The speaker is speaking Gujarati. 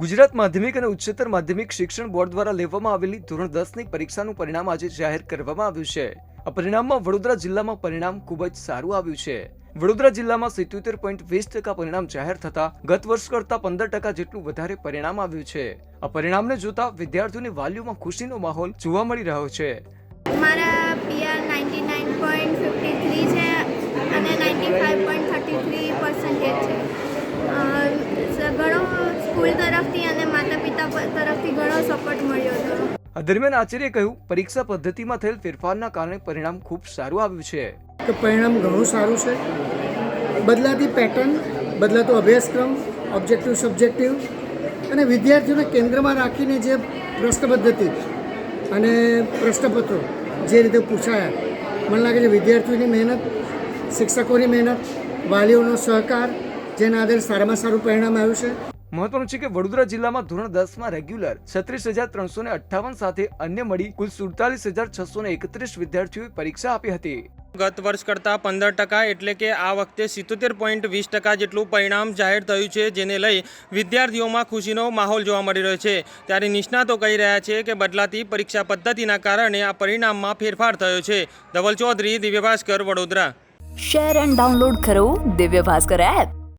ગુજરાત માધ્યમિક અને ઉચ્ચતર માધ્યમિક શિક્ષણ બોર્ડ દ્વારા લેવામાં આવેલી ધોરણ દસની પરીક્ષાનું પરિણામ આજે જાહેર કરવામાં આવ્યું છે. આ પરિણામમાં વડોદરા જિલ્લામાં પરિણામ ખૂબ જ સારું આવ્યું છે. વડોદરા જિલ્લામાં સિત્યોતેર પોઈન્ટ વીસ ટકા પરિણામ જાહેર થતા ગત વર્ષ કરતા પંદર ટકા જેટલું વધારે પરિણામ આવ્યું છે. આ પરિણામને જોતા વિદ્યાર્થીઓની વાલીઓમાં ખુશીનો માહોલ જોવા મળી રહ્યો છે. મારા છે અને ninety five point thirty three છે. તરફથી અને માતા પિતા તરફથી ઘણો સપોર્ટ મળ્યો હતો. દરમિયાન આચાર્યએ કહ્યું પરીક્ષા પદ્ધતિમાં થયેલ ફેરફારના કારણે પરિણામ ખૂબ સારું આવ્યું છે. કે પરિણામ ઘણું સારું છે. બદલાતી પેટર્ન બદલાતો અભ્યાસક્રમ ઓબ્જેક્ટિવ સબ્જેક્ટિવ અને વિદ્યાર્થીઓને કેન્દ્રમાં રાખીને જે પ્રશ્ન પદ્ધતિ અને પ્રશ્નપત્રો જે રીતે પૂછાયા મને લાગે છે વિદ્યાર્થીઓની મહેનત શિક્ષકોની મહેનત વાલીઓનો સહકાર જેના આધારે સારામાં સારું પરિણામ આવ્યું છે. મહત્વનું છે કે વડોદરા જિલ્લામાં ધોરણ દસમાં રેગ્યુલર છત્રીસ હજાર ત્રણસો ને અઠ્ઠાવન સાથે અન્ય મળી કુલ સુડતાલીસ હજાર છસો ને એકત્રીસ વિદ્યાર્થીઓએ પરીક્ષા આપી હતી. ગત વર્ષ કરતાં પંદર ટકા એટલે કે આ વખતે સિત્તોતેર પોઈન્ટ વીસ ટકા જેટલું પરિણામ જાહેર થયું છે જેને લઈ વિદ્યાર્થીઓમાં ખુશીનો માહોલ જોવા મળી રહ્યો છે. ત્યારે નિષ્ણાતો કહી રહ્યા છે કે બદલાતી પરીક્ષા પદ્ધતિના કારણે આ પરિણામમાં ફેરફાર થયો છે. Dhaval Chaudhary Divya Bhaskar Vadodara. Share and download કરો દિવ્ય ભાસ્કર એપ.